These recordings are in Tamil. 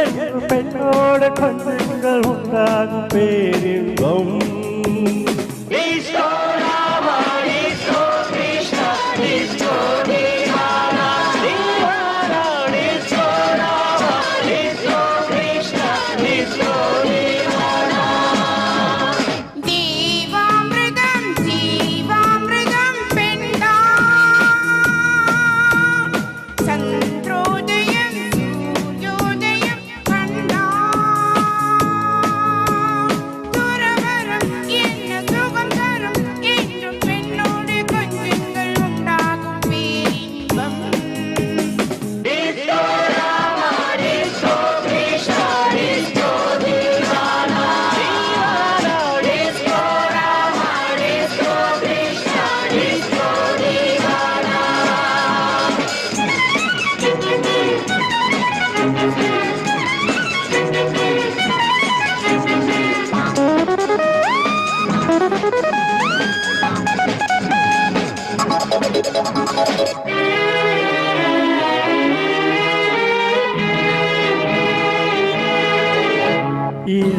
என்று பெண்ணோட கண்ணுங்கள் உண்டாகும் பேரின்பம்.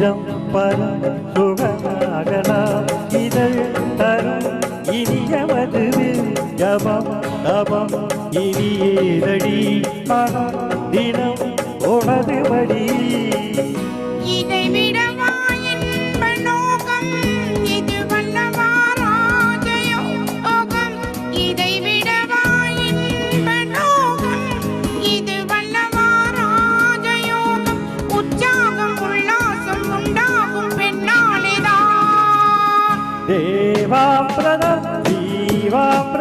இதம் பர சுகமாகலாம் இதழ் தரும் இனியமது ஜபம் தபம் இனியேதடி. தினம் உனது மடி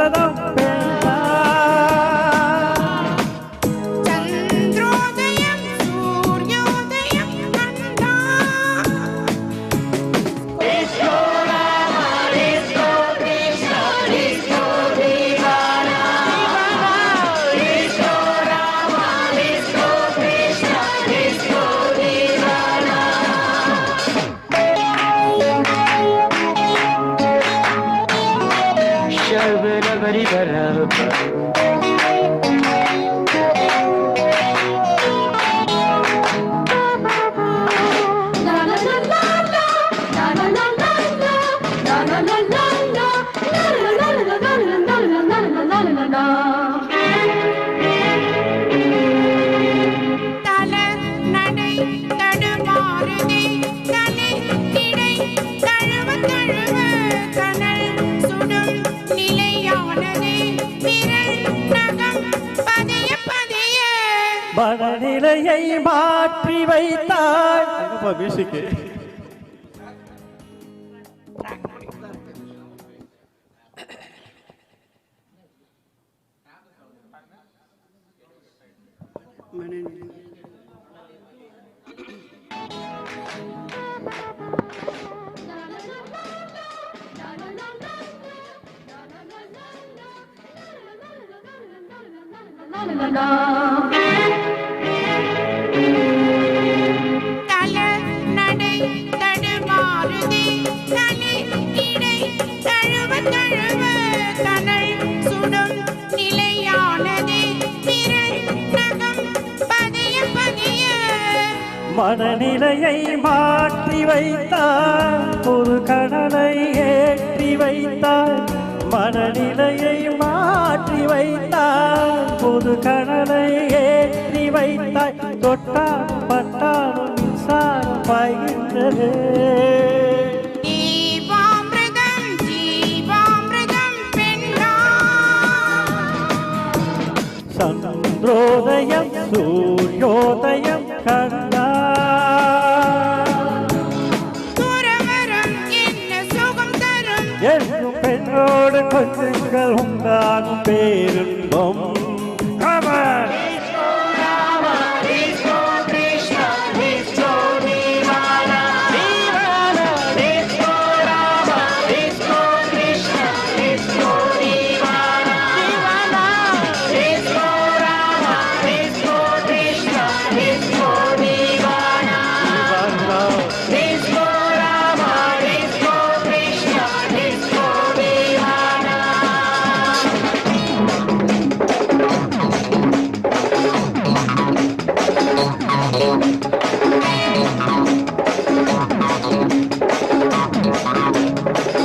da da. மனநிலையை மாற்றி வைத்தாய் மியூசிக்கு தல மனநிலையை மாற்றி வைத்தாய் ஒரு கடலை ஏற்றி வைத்தாய் மனநிலையை மாற்றி வைத்தாய் ஒரு கடலை ஏற்றி வைத்தாய் தொட்டால் பட்டாலும் மின்சாரம் பாய்கின்றது. சந்திரோதயம் சூரியோதயம் உண்டாகும் பேரின்பம்